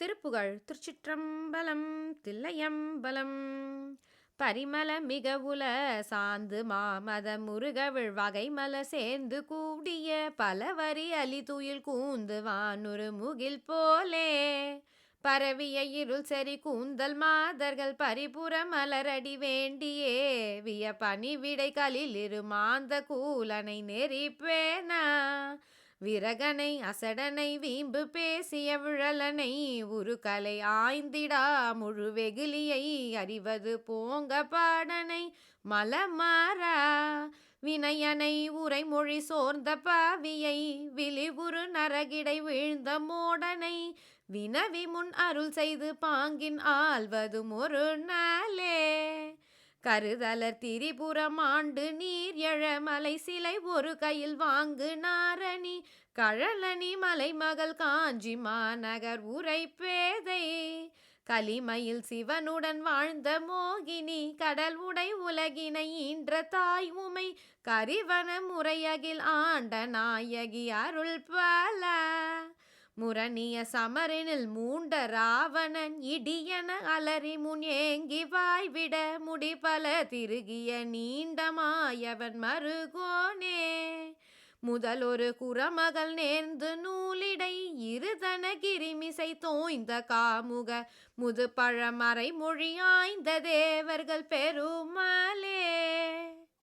திருப்புகழ் திருச்சிற்றம்பலம் தில்லையம்பலம். பரிமல மிக உல சாந்து மாமத முருகவிழ் வகைமல சேர்ந்து கூடிய பலவரி அலி துயில் கூந்து வானுரு முகில் போலே. பரவிய இருள் சரி கூந்தல் மாதர்கள் பரிபுற மலரடி வேண்டியே. விய பனி விடை கலில் இரு மாந்த கூலனை நெறிப்பேனா? விரகனை அசடனை வீம்பு பேசிய விழலனை உருகலை ஆய்ந்திடா முழு வெகுளியை அறிவது போங்க பாடனை மலமாறா. வினயனை உரைமொழி சோர்ந்த பாவியை விழிவுறு நரகிடை வீழ்ந்த மோடனை. வினவி முன் அருள் செய்து பாங்கின் ஆள்வதும் ஒரு நர கருதலர் திரிபுரம் ஆண்டு நீர் எழமலை சிலை ஒரு கையில் வாங்கு நாரணி கழலனி மலைமகள் காஞ்சி மாநகர் உரை பேதை கலிமையில் சிவனுடன் வாழ்ந்த மோகினி கடல் உடை உலகினை ஈன்ற தாய் உமை கரிவன முறையகில் ஆண்ட நாயகி அருள் பல. முரணிய சமரனில் மூண்ட ராவணன் இடியன அலறி முன் ஏங்கி வாய்விட முடிபல திருகிய நீண்டமாயவன் மருகோனே. முதலொரு குறமகள் நேர்ந்து நூலிடை இருதன கிரிமிசை தோய்ந்த காமுக முது பழமறை மொழியாய்ந்த தேவர்கள் பெருமலே